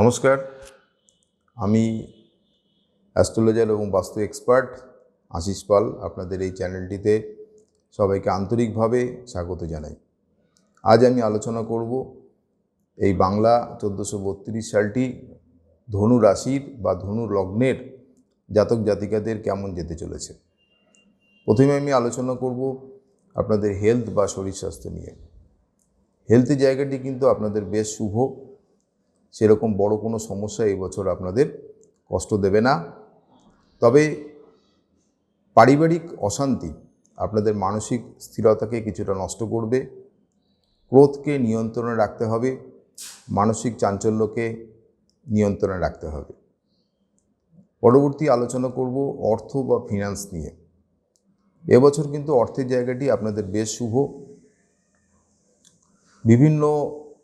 নমস্কার। আমি অ্যাস্ট্রোলজার এবং বাস্তু এক্সপার্ট আশিস পাল। আপনাদের এই চ্যানেলটিতে সবাইকে আন্তরিকভাবে স্বাগত জানাই। আজ আমি আলোচনা করব এই বাংলা চোদ্দোশো বত্রিশ সালটি ধনু রাশির বা ধনু লগ্নের জাতক জাতিকাদের কেমন যেতে চলেছে। প্রথমে আমি আলোচনা করব আপনাদের হেলথ বা শরীর স্বাস্থ্য নিয়ে। হেলথের জায়গাটি কিন্তু আপনাদের বেশ শুভ। সেরকম বড় কোনো সমস্যা এই বছর আপনাদের কষ্ট দেবে না। তবে পারিবারিক অশান্তি আপনাদের মানসিক স্থিরতাকে কিছুটা নষ্ট করবে, ক্রোধকে নিয়ন্ত্রণে রাখতে হবে, মানসিক চাঞ্চল্যকে নিয়ন্ত্রণে রাখতে হবে। পরবর্তী আলোচনা করব অর্থ বা ফিনান্স নিয়ে। এবছর কিন্তু অর্থের জায়গাটি আপনাদের বেশ শুভ। বিভিন্ন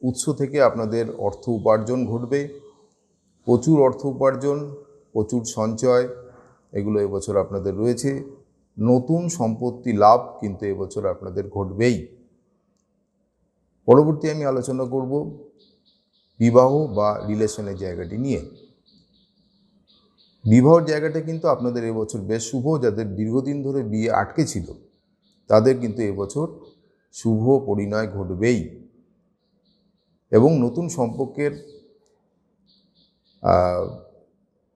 উৎস থেকে আপনাদের অর্থ উপার্জন ঘটবে। প্রচুর অর্থ উপার্জন, প্রচুর সঞ্চয়, এগুলো এবছর আপনাদের রয়েছে। নতুন সম্পত্তি লাভ কিন্তু এবছর আপনাদের ঘটবেই। পরবর্তী আমি আলোচনা করব বিবাহ বা রিলেশনের জায়গাটি নিয়ে। বিবাহর জায়গাটা কিন্তু আপনাদের এবছর বেশ শুভ, যাদের দীর্ঘদিন ধরে বিয়ে আটকে ছিল, তাদের কিন্তু এবছর শুভ পরিণয় ঘটবেই। এবং নতুন সম্পর্কের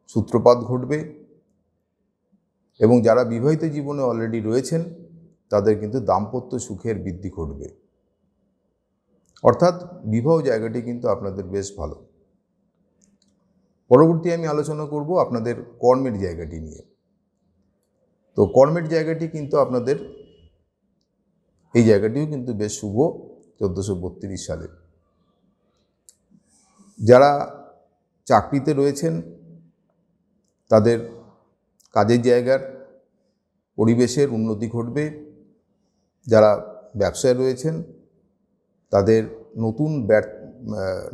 সূত্রপাত ঘটবে এবং যারা বিবাহিত জীবনে অলরেডি রয়েছেন, তাদের কিন্তু দাম্পত্য সুখের বৃদ্ধি ঘটবে। অর্থাৎ বিবাহ জায়গাটি কিন্তু আপনাদের বেশ ভালো। পরবর্তী আমি আলোচনা করব আপনাদের কর্মের জায়গাটি নিয়ে। তো কর্মের জায়গাটি কিন্তু আপনাদের, এই জায়গাটিও কিন্তু বেশ শুভ, চোদ্দোশো সালে। যারা চাকরিতে রয়েছেন, তাদের কাজের জায়গার, পরিবেশের উন্নতি ঘটবে। যারা ব্যবসায় রয়েছেন, তাদের নতুন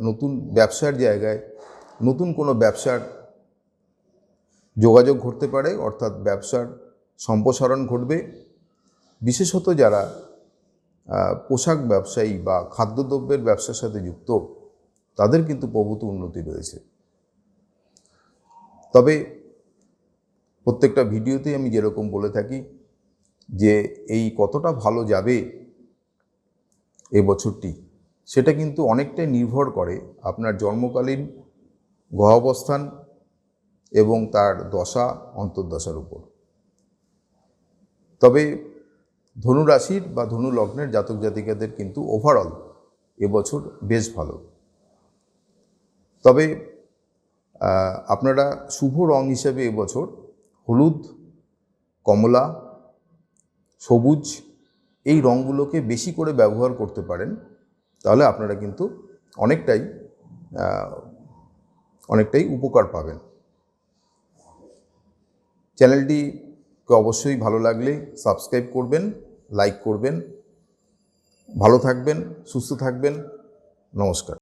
নতুন ব্যবসার জায়গায়, নতুন কোনো ব্যবসার যোগাযোগ ঘটতে পারে, অর্থাৎ ব্যবসার সম্প্রসারণ ঘটবে। বিশেষত যারা পোশাক ব্যবসায়ী বা খাদ্যদ্রব্যের ব্যবসার সাথে যুক্ত তাদের কিন্তু প্রভূত উন্নতি রয়েছে। তবে প্রত্যেকটা ভিডিওতেই আমি যেরকম বলে থাকি যে এই কতটা ভালো যাবে এ বছরটি, সেটা কিন্তু অনেকটাই নির্ভর করে আপনার জন্মকালীন গ্রহাবস্থান এবং তার দশা, অন্তর্দশার উপর। তবে ধনুরাশির বা ধনু লগ্নের জাতক জাতিকাদের কিন্তু ওভারঅল এবছর বেশ ভালো। তবে আপনারা শুভ রং হিসেবে এবছর হলুদ, কমলা, সবুজ এই রঙগুলোকে বেশি করে ব্যবহার করতে পারেন, তাহলে আপনারা কিন্তু অনেকটাই অনেকটাই উপকার পাবেন। চ্যানেলটিকে অবশ্যই ভালো লাগলে সাবস্ক্রাইব করবেন, লাইক করবেন। ভালো থাকবেন, সুস্থ থাকবেন। নমস্কার।